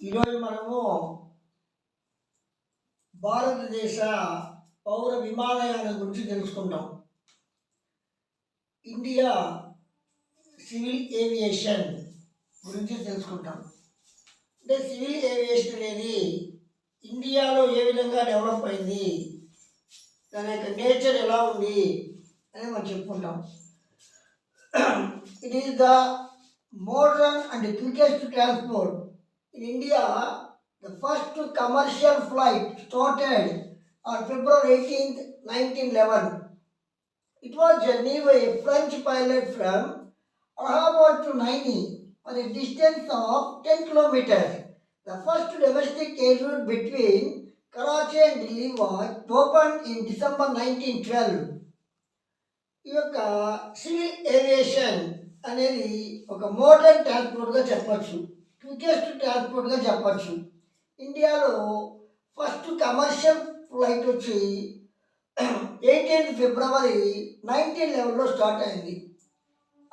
ఈరోజు మనము భారతదేశ పౌర విమానయాన గురించి తెలుసుకుంటాం ఇండియా సివిల్ ఏవియేషన్ గురించి తెలుసుకుంటాం. అంటే సివిల్ ఏవియేషన్ అనేది ఇండియాలో ఏ విధంగా డెవలప్ అయింది దాని యొక్క నేచర్ ఎలా ఉంది అని మనం చెప్పుకుంటాం. It is the modern and quickest transport In India, the first commercial flight started on February 18th, 1911. It was journey by a French pilot from Allahabad to Naini for a distance of 10 kilometers. The first domestic air route between Karachi and Delhi was opened in December 1912. ఈ యొక్క civil aviation అనేది ఒక modern ట్రాన్స్పోర్ట్గా చెప్పచ్చు quickest ట్రాన్స్పోర్ట్గా చెప్పచ్చు. ఇండియాలో first commercial flight వచ్చి eighteenth February nineteen లెవెన్లో స్టార్ట్ అయింది.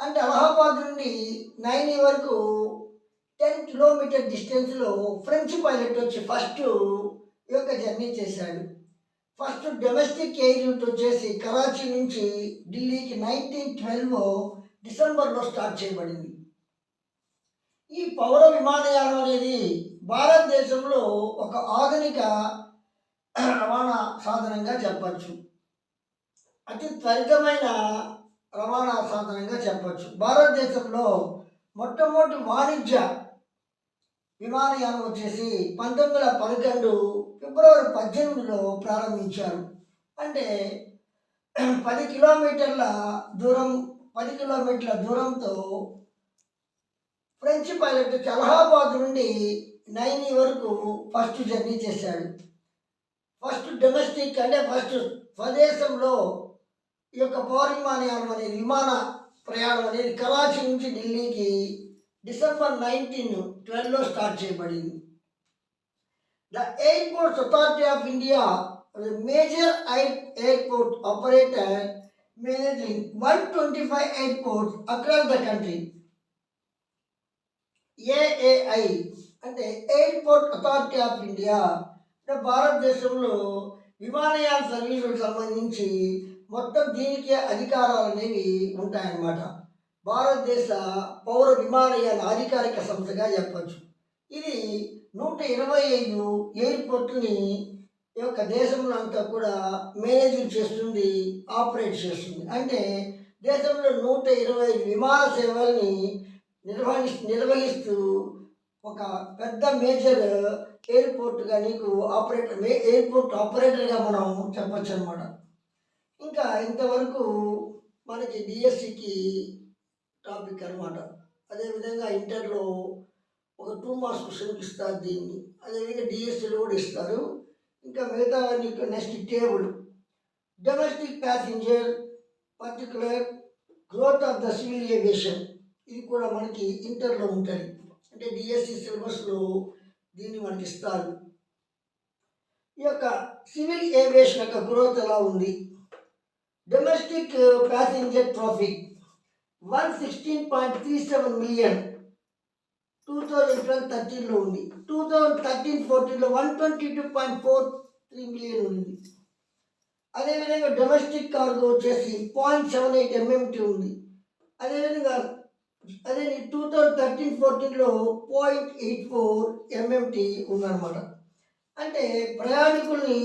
అంటే అలహాబాద్ నుండి నైన్ వరకు టెన్ కిలోమీటర్ డిస్టెన్స్లో ఫ్రెంచ్ పైలట్ వచ్చి ఫస్ట్ ఈ యొక్క జర్నీ చేశాడు. ఫస్ట్ డొమెస్టిక్ ఎయిర్ రూట్ వచ్చేసి కరాచీ నుంచి ఢిల్లీకి నైన్టీన్ ట్వెల్వ్ డిసెంబర్లో స్టార్ట్ చేయబడింది. ఈ పౌర విమానయానం అనేది భారతదేశంలో ఒక ఆధునిక రవాణా సాధనంగా చెప్పచ్చు. అతి త్వరితమైన రవాణా సాధనంగా చెప్పచ్చు. భారతదేశంలో మొట్టమొదటి వాణిజ్య విమానయానం వచ్చేసి పంతొమ్మిది వందల పదకొండు ఫిబ్రవరి పద్దెనిమిదిలో ప్రారంభించారు. అంటే పది కిలోమీటర్ల దూరం పది కిలోమీటర్ల దూరంతో ఫ్రెంచ్ పైలట్ అలహాబాద్ నుండి నైని వరకు ఫస్ట్ జర్నీ చేశాడు. ఫస్ట్ డొమెస్టిక్ అంటే ఫస్ట్ స్వదేశంలో ఈ యొక్క పౌర విమానయానం అనేది విమాన ప్రయాణం అనేది కరాచీ నుంచి ఢిల్లీకి డిసెంబర్ నైన్టీన్ ట్వెల్వ్లో స్టార్ట్ చేయబడింది. The airports authority of India major airport operator managing one twenty five airports across the country. AAI అంటే ఎయిర్పోర్ట్ అథారిటీ ఆఫ్ ఇండియా అంటే భారతదేశంలో విమానయాన సర్వీసులకు సంబంధించి మొత్తం దీనికే అధికారాలు అనేవి ఉంటాయన్నమాట. భారతదేశ పౌర విమానయాన అధికారిక సంస్థగా చెప్పచ్చు. ఇది నూట ఇరవై ఐదు ఎయిర్పోర్ట్ని యొక్క దేశంలో అంతా కూడా మేనేజింగ్ చేస్తుంది ఆపరేట్ చేస్తుంది. అంటే దేశంలో నూట ఇరవై ఐదు విమాన సేవల్ని నిర్వహి నిర్వహిస్తూ ఒక పెద్ద మేజర్ ఎయిర్పోర్ట్గా నీకు ఆపరేటర్ ఎయిర్పోర్ట్ ఆపరేటర్గా మనం చెప్పచ్చు అనమాట ఇంకా ఇంతవరకు మనకి డిఎస్సికి టాపిక్ అనమాట అదేవిధంగా ఇంటర్లో ఒక టూ మార్క్స్ క్వశ్చన్కి ఇస్తారు దీన్ని. అదేవిధంగా డిఎస్సిలో కూడా ఇస్తారు. ఇంకా మిగతా నీకు next table. Domestic passenger particular growth of the civil aviation. ఇది కూడా మనకి ఇంటర్లో ఉంటుంది అంటే డిఎస్సి సిలబస్లో దీన్ని మనకి ఇస్తారు. ఈ యొక్క సివిల్ ఏవియేషన్ యొక్క గ్రోత్ ఎలా ఉంది? Domestic passenger traffic one sixteen point three seven million two thousand twelve థర్టీన్లో ఉంది. టూ థౌజండ్ థర్టీన్ ఫోర్టీన్లో one twenty two point four three million ఉంది. అదేవిధంగా డొమెస్టిక్ కార్గో వచ్చేసి పాయింట్ సెవెన్ ఎయిట్ ఎంఎంటీ ఉంది. అదేవిధంగా అదే టూ థౌజండ్ థర్టీన్ ఫోర్టీన్లో point eight four MMT ఉందన్నమాట. అంటే ప్రయాణికుల్ని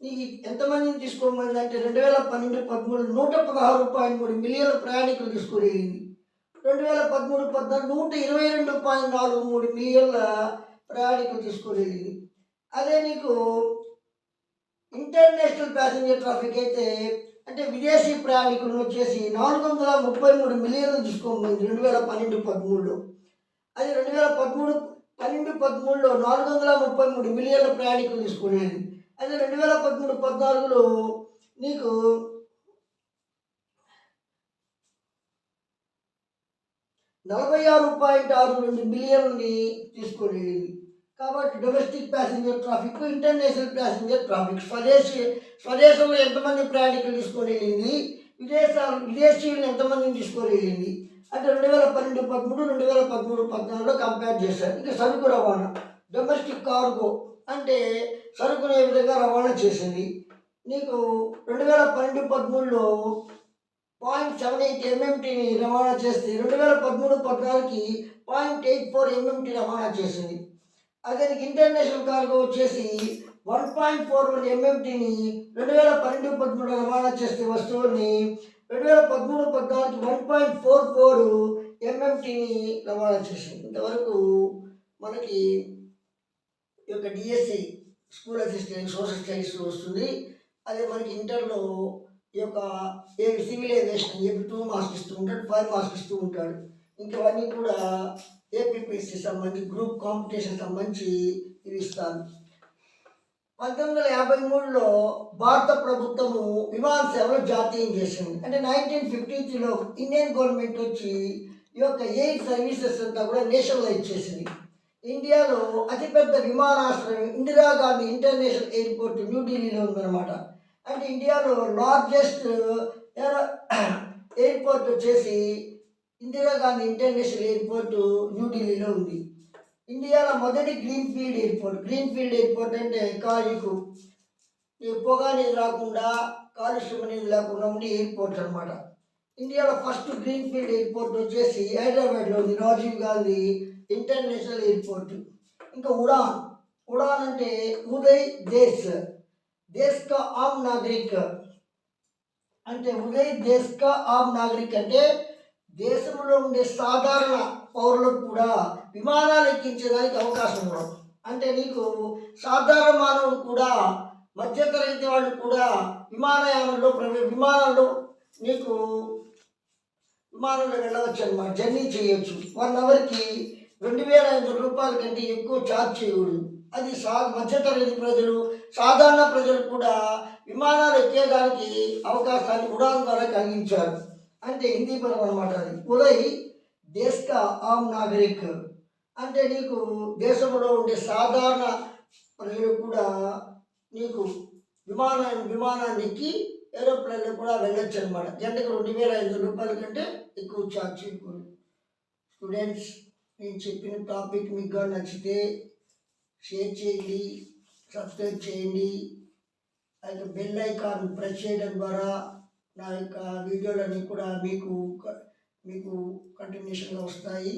నీకు ఎంతమందిని తీసుకోమంది అంటే రెండు వేల పన్నెండు పదమూడు నూట పదహారు పాయింట్ మూడు మిలియన్ల ప్రయాణికులు తీసుకొని రెండు వేల పదమూడు పద్నాలుగు నూట ఇరవై రెండు పాయింట్ నాలుగు మూడు మిలియన్ల ప్రయాణికులు తీసుకొని అదే నీకు ఇంటర్నేషనల్ ప్యాసింజర్ ట్రాఫిక్ అయితే అంటే విదేశీ ప్రయాణికులను వచ్చేసి నాలుగు వందల ముప్పై మూడు మిలియన్లు తీసుకోబోయింది రెండు వేల పన్నెండు పదమూడులో. అది రెండు వేల పదమూడు పన్నెండు పదమూడులో నాలుగు వందల ముప్పై మూడు మిలియన్ల ప్రయాణికులు తీసుకునేది అదే రెండు వేల పదమూడు పద్నాలుగులో నీకు నలభై ఆరు పాయింట్ ఆరు రెండు మిలియన్ని తీసుకొని వెళ్ళింది కాబట్టి domestic passenger traffic international passenger traffic స్వదేశీ స్వదేశంలో ఎంతమంది ప్రయాణికులు తీసుకొని వెళ్ళింది? విదేశాలు విదేశీయులను ఎంతమందిని తీసుకొని వెళ్ళింది? అంటే రెండు వేల పన్నెండు పదమూడు రెండు వేల పదమూడు పద్నాలుగులో కంపేర్ చేశారు. ఇక సరుకు రవాణా డొమెస్టిక్ కార్గో అంటే సరుకును ఏ విధంగా రవాణా చేసింది? నీకు రెండు వేల పన్నెండు పదమూడులో పాయింట్ సెవెన్ ఎయిట్ ఎంఎంటీని రవాణా చేస్తే రెండు వేల పదమూడు పద్నాలుగుకి పాయింట్ ఎయిట్ ఫోర్ ఎంఎంటీ రవాణా చేసింది. అదే ఇంటర్నేషనల్ కార్గో వచ్చేసి వన్ పాయింట్ ఫోర్ వన్ ఎంఎంటీని రెండు వేల పన్నెండు పదమూడు రవాణా చేసే వస్తువుని రెండు వేల పదమూడు పద్నాలుగు వన్ పాయింట్ ఫోర్ ఫోర్ ఎంఎంటీని రవాణా చేసింది. ఇంతవరకు మనకి ఈ యొక్క DSC school assistant social studies వస్తుంది. అదే మనకి ఇంటర్లో ఈ యొక్క a civil aviation AP two marks ఇస్తూ ఉంటాడు ఫైవ్ మార్క్స్ ఇస్తూ ఉంటాడు. అన్నీ కూడా ఏపీపీసీ సంబంధించి గ్రూప్ కాంపిటీషన్ సంబంధించి ఇవి ఇస్తాను. పంతొమ్మిది వందల యాభై మూడులో భారత ప్రభుత్వము విమాన సేవలు జాతీయం చేసింది. అంటే నైన్టీన్ ఫిఫ్టీ త్రీలో ఇండియన్ గవర్నమెంట్ వచ్చి ఈ యొక్క ఎయిర్ సర్వీసెస్ అంతా కూడా నేషనలైజ్ చేసింది. ఇండియాలో అతిపెద్ద విమానాశ్రయం ఇందిరాగాంధీ ఇంటర్నేషనల్ ఎయిర్పోర్ట్ న్యూఢిల్లీలో ఉందన్నమాట. అంటే ఇండియాలో లార్జెస్ట్ ఎయిర్పోర్ట్ వచ్చేసి ఇందిరాగాంధీ ఇంటర్నేషనల్ ఎయిర్పోర్ట్ న్యూఢిల్లీలో ఉంది. ఇండియాలో మొదటి green field airport. Green field airport అంటే కాలుకు ఈ పొగ అనేది రాకుండా కాలుష్యం అనేది లేకుండా ఉండే ఎయిర్పోర్ట్ అనమాట ఇండియాలో ఫస్ట్ గ్రీన్ ఫీల్డ్ ఎయిర్పోర్ట్ వచ్చేసి హైదరాబాద్లో ఉంది రాజీవ్ గాంధీ ఇంటర్నేషనల్ ఎయిర్పోర్ట్. ఇంకా ఉడాన్. ఉడాన్ అంటే ఉదయ్ దేశ్. దేశ్ కా ఆమ్ నాగరిక్. అంటే ఉదయ్ దేశ్ కా ఆమ్ నాగరిక్ అంటే దేశంలో ఉండే సాధారణ పౌరులకు కూడా విమానాలు ఎక్కించేదానికి అవకాశం ఉండదు. అంటే నీకు సాధారణ మానవులు కూడా మధ్యతరగతి వాళ్ళు కూడా విమానయానంలో విమానంలో నీకు విమానంలో వెళ్ళవచ్చు అనమాట జర్నీ చేయొచ్చు. వన్ అవర్కి రెండు వేల ఐదు వందల రూపాయల కంటే ఎక్కువ ఛార్జ్ చేయకూడదు. అది సా మధ్యతరగతి ప్రజలు సాధారణ ప్రజలు కూడా విమానాలు ఎక్కేదానికి అవకాశాన్ని ఉడాన్ ద్వారా కలిగించారు అంటే హిందీ పదం అనమాట అది. ఉదయ్ దేశ్ కా ఆమ్ నాగరిక్. అంటే నీకు దేశంలో ఉండే సాధారణ ప్రజలు కూడా నీకు విమానాన్ని విమానాన్ని ఎక్కి ఏరోప్లేన్లో కూడా వెళ్ళొచ్చు అనమాట గంటకు రెండు వేల ఐదు రూపాయల కంటే ఎక్కువ ఛార్జ్ స్టూడెంట్స్ నేను చెప్పిన టాపిక్ మీకు నచ్చితే షేర్ చేయండి సబ్స్క్రైబ్ చేయండి. అయితే బెల్ ఐకాన్ ప్రెస్ చేయడం ద్వారా నా యొక్క వీడియోలన్నీ కూడా మీకు మీకు కంటిన్యూషన్గా వస్తాయి.